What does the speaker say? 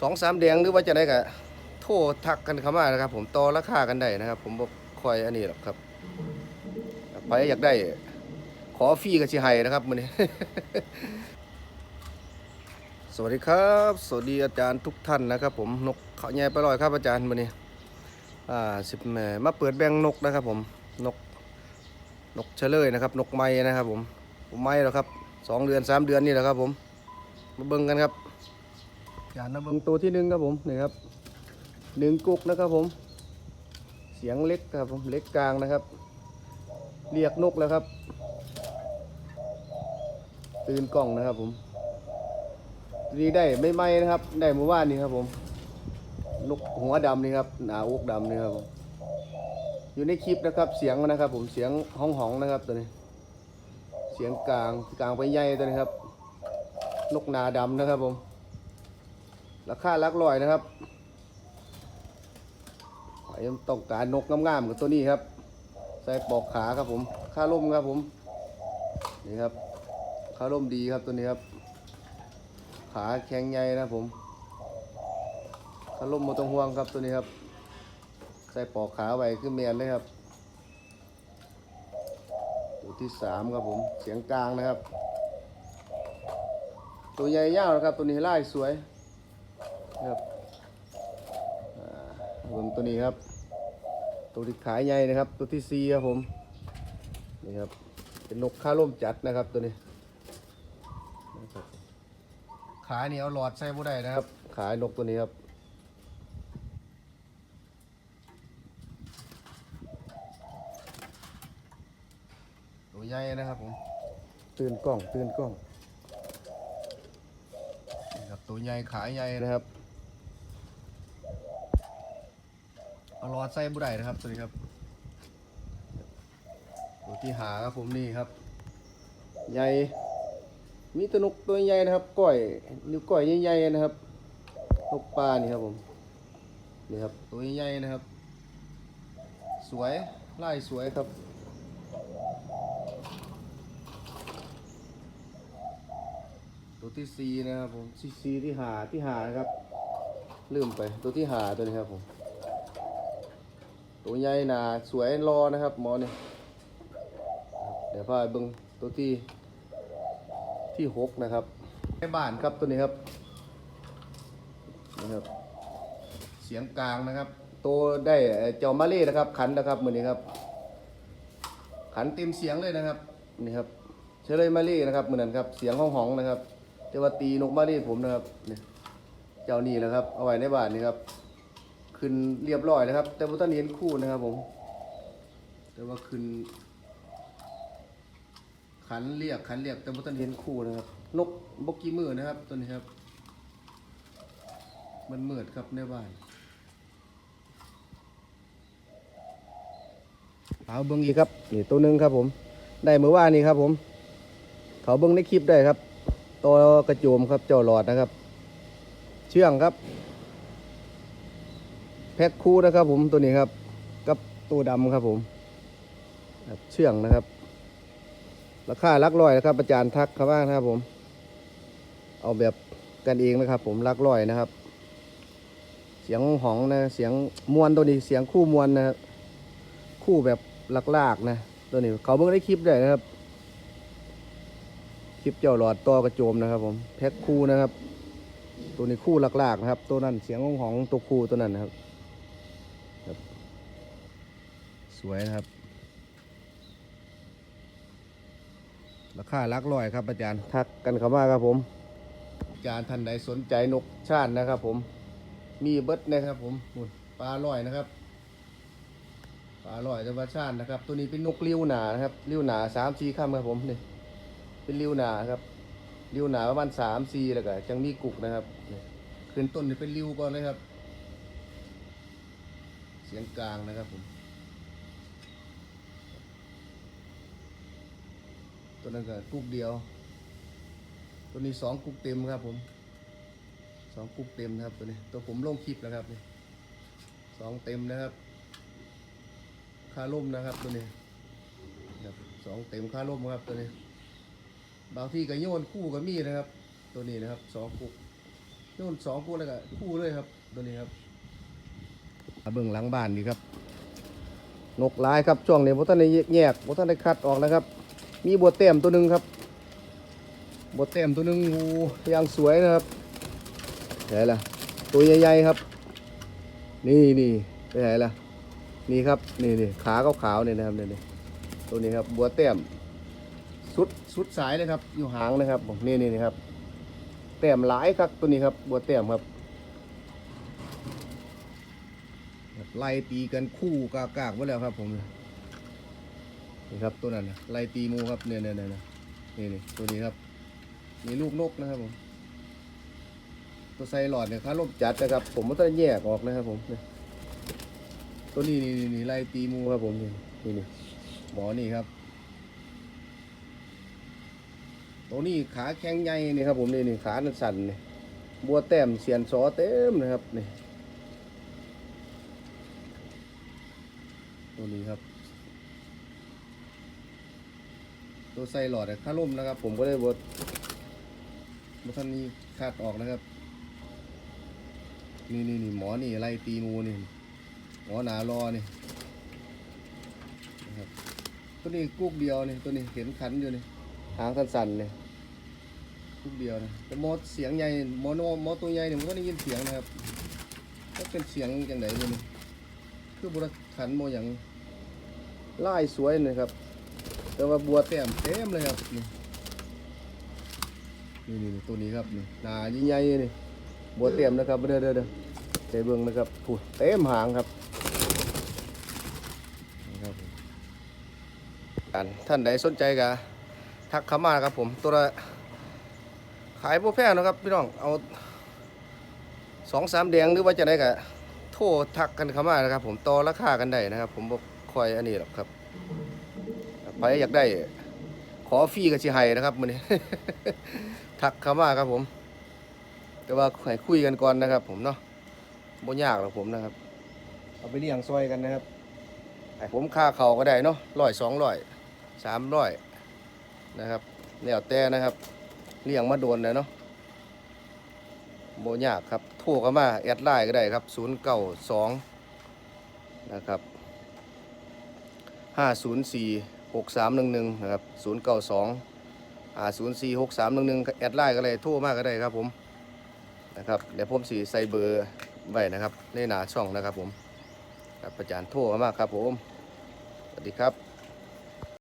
สองสามแดงหรือว่าจะได้กะโทรทักกันเข้ามานะครับ ผมต่อราคากันได้นะครับ ผมบอกคอยอันนี้หรอกครับไปอยากได้ ขอฟรีกับชิไฮนะครับมือนี้ สวัสดีครับ สวัสดีอาจารย์ทุกท่านนะครับ ผมนกเขาใหญ่ไปลอยครับอาจารย์มือนี้อ่าสิบแหม่มาเปิดแบงนกนะครับ ผมนกนกเฉลยนะครับ นกไม้นะครับ ผมผมไม้แล้วครับสองเดือนสามเดือนนี่แหละครับ ผมมาเบิ่งกันครับ จารย์มาเบิ่งตัวที่หนึ่งครับผมนี่ครับหนึ่งกุกนะครับผม เสียงเล็กครับผมเล็กกลางนะครับ เรียกนกแล้วครับ ตื่นกล้องนะครับผมตัวนี้ได้ไม่ไหมนะครับ ได้เมื่อวานนี้ครับผม นกหัวดำนี่ครับหนาอกดำนี่ครับผมอยู่ในคลิปนะครับเสียงนะครับ ผมเสียงห้องหองนะครับตัวนี้ เสียงกลางกลางไปใหญ่ตัวนี้ครับ นกนาดำนะครับผม ราคาหลักร้อยนะครับใครต้องการนกงามๆกับตัวนี้ครับ ใส่ปลอกขาครับผม ค่าร่มครับผม นี่ครับ ค่าร่มดีครับตัวนี้ครับ ขาแข็งใหญ่นะครับผม ค่าร่มมาต้องห่วงครับตัวนี้ครับ ใส่ปลอกขาไว้คือเมียนเลยครับ ตัวที่สามครับผม เสียงกลางนะครับ ตัวใหญ่ยาวนะครับ ตัวนี้ไล่สวย ครับอ่าเบิ่งตัวนี้ครับ ตัวที่ขายใหญ่นะครับ ตัวที่สี่ครับผมนี่ครับเป็นนกข้าร่มจัดนะครับตัวนี้นะครับขานี่เอาหลอดใส่บ่ได้นะครับ ขายนกตัวนี้ครับตัวใหญ่นะครับผมตื่นกล้องตื่นกล้องนี่ครับตัวใหญ่ขายใหญ่นะครับ เอาหลอดใส่บุได้นะครับตัวนี้ครับตัวที่หาครับผมนี่ครับ ใหญ่มีตัวนกตัวใหญ่นะครับก้อยนิ้วก้อยใหญ่ๆนะครับนกปลานี่ครับผมนี่ครับตัวใหญ่ๆนะครับ สวยไล่สวยครับตัวที่สีนะครับผมซีซีที่หาที่หานะครับลืมไปตัวที่หาตัวนี้ครับผม ตัวใหญ่หนาสวยรอนะครับหมอเนี่ยเดี๋ยวพาไปเบิ่งตัวที่ที่หกนะครับในบ้านครับตัวนี้ครับนะครับเสียงกลางนะครับ ตัวได้เจ้ามาเล่นะครับ ขันนะครับมือนี้ครับ ขันเต็มเสียงเลยนะครับนี่ครับเฉลยมาเล่นะครับมือนั้นครับ เสียงห้องหองๆนะครับแต่ว่าตีนกมาเล่ผมนะครับนี่เจ้านี่แหละครับ เอาไว้ในบ้านนี่ครับ ขึ้นเรียบร้อยนะครับ แต่ว่าตอนนี้เห็นคู่นะครับผม แต่ว่าขึ้น ขันเรียกขันเรียกแต่ว่าตอนนี้เห็นคู่นะครับ นกบกกี้มือนะครับตัวนี้ครับ มันเมือดครับในบ้านเอาเบิ้งอีกครับนี่ตัวหนึ่งครับผม ได้เมื่อวานนี้ครับผมเขาเบิ้งในคลิปได้ครับ ตัวกระโจมครับเจ้าหลอดนะครับ เชื่องครับ แพ็คคู่นะครับผมตัวนี้ครับ กับตัวดำครับผมครับเชื่องนะครับ ราคาลักร้อยนะครับอาจารย์ทักครับว่านะครับผม เอาแบบกันเองนะครับ ผมลักร้อยนะครับ เสียงหองนะเสียงมวนตัวนี้เสียงคู่มวนนะครับคู่แบบลักลากนะ ตัวนี้เขาเพิ่งได้คลิปด้วยนะครับ คลิปเจ้าหลอดต่อกระโจมนะครับ ผมแพ็คคู่นะครับ ตัวนี้คู่ลากๆนะครับ ตัวนั้นเสียงของของตัวคู่ตัวนั้นนะครับ วยนะครับ ราคาหลักร้อยครับอาจารย์ทักกันเข้ามาครับผม อาจารย์ท่านใดสนใจนกชาตินะครับ ผม มีเบิดนะครับ ผมนู่นปลาลอยนะครับปลาลอยธรรมชาตินะครับ ตัวนี้เป็นนกเลี้ยวหนานะครับเลี้ยวหนาสามสี่ข้ามครับผมนี่เป็นเลี้ยวหนาครับเลี้ยวหนาประมาณสามสี่แล้วก็จังมีกุกนะครับนี่ขึ้นต้นนี่เป็นเลี้ยวก่อนเลยครับ เสียงกลางนะครับผม ตัวนั้นก็กุ๊กเดียว ตัวนี้สองกุ๊กเต็มครับผมสองกุ๊กเต็มนะครับตัวนี้ ตัวผมลงคลิปแล้วครับนี่สองเต็มนะครับค่าร่มนะครับตัวนี้ครับสองเต็มค่าร่มครับตัวนี้ บางที่ก็โยนคู่ก็มีนะครับ ตัวนี้นะครับสองกุ๊กโยนสองคู่เลยก็คู่เลยครับ ตัวนี้ครับมาเบื้องหลังบ้านนี่ครับนกลายครับช่วงนี้พวกท่านได้แยกพวกท่านได้คัดออกนะครับ มีบัวเต็มตัวหนึ่งครับบัวเต็มตัวหนึ่งงูยางสวยนะครับไหนล่ะตัวใหญ่ๆครับ นี่นี่ไปไหนล่ะนี่ครับนี่นี่ขาขาวๆเนี่ยนะครับเนี่ยนี่ตัวนี้ครับบัวเต็มสุดสุดสายเลยครับ อยู่หางนะครับนี่นี่นี่ครับแต้มหลายครับตัวนี้ครับบัวเต็มครับไล่ตีกันคู่กากากๆไว้แล้วครับผม นี่ครับตัวนั้นนะไล่ตีมูครับเนี่ยเนี่ยเนี่ยนี่นี่ตัวนี้ครับมีลูกนกนะครับผม ตัวไซหลอดเนี่ยค้าลมจัดนะครับ ผมมันต้องแยกออกนะครับ ผมนี่ตัวนี้นี่นี่นี่ไล่ตีมูครับผมนี่นี่นี่หมอนี่ครับตัวนี้ขาแข็งใหญ่นี่ครับผมนี่นี่ขาสั่นๆนี่บัวแต้มเสียนสอเต็มนะครับนี่ตัวนี้ครับ ตัวไซหลอดค่าล่มนะครับ ผมก็ได้บดบท่านนี้คาดออกนะครับ นี่นี่นี่หมอนี่ไล่ตีงูนี่หมอหนารอนี่นะครับตัวนี้กุ๊กเดียวนี่ตัวนี้เห็นขันอยู่นี่หางสั้นๆนี่ยกุ๊กเดียวนะแต่หมอเสียงใหญ่หมอโนหมอตัวใหญ่เนี่ยผมก็ได้ยินเสียงนะครับก็เป็นเสียงอย่างไรนี่คือบุรขันโมอย่างไลายสวยเลยครับ แต่ว่าบัวเต็มเต็มเลยครับนี่นี่นี่ตัวนี้ครับนี่หนาใหญ่ๆนี่บัวเต็มนะครับเด้อเด้อเด้อเตะเบิ้งนะครับพูเต็มหางครับนะครับผมอันท่านใดสนใจก็ทักเข้ามาครับผมตัวละขายพวกแพงนะครับพี่น้องเอาสองสามแดงหรือว่าจะไหนก็โทรทักกันเข้ามานะครับผมต่อราคากันได้นะครับ ผมบอกคอยอันนี้หรอกครับ ใครอยากได้ ขอฟรีกับชิไฮนะครับมือนี้ ทักเข้ามาครับผม แต่ว่าให้คุยกันก่อนนะครับ ผมเนาะบ่ยากหรอกผมนะครับ เอาไปเลี้ยงซอยกันนะครับให้ผมค่าเขาก็ได้เนาะร้อยสองร้อยสามร้อยนะครับแล้วแต่นะครับเลี้ยงมาโดนเลยเนาะโบยากครับ โทรเข้ามา แอดไลน์ก็ได้ครับ 0 9 2 นะครับ 504 6311นะครับ092 504 6311แอดไลน์ก็ได้โทรมากก็ได้ครับผมนะครับเดี๋ยวผมสีใส่เบอร์ไว้นะครับในหน้าช่องนะครับผมครับอาจารย์โทรมากครับผมสวัสดีครับ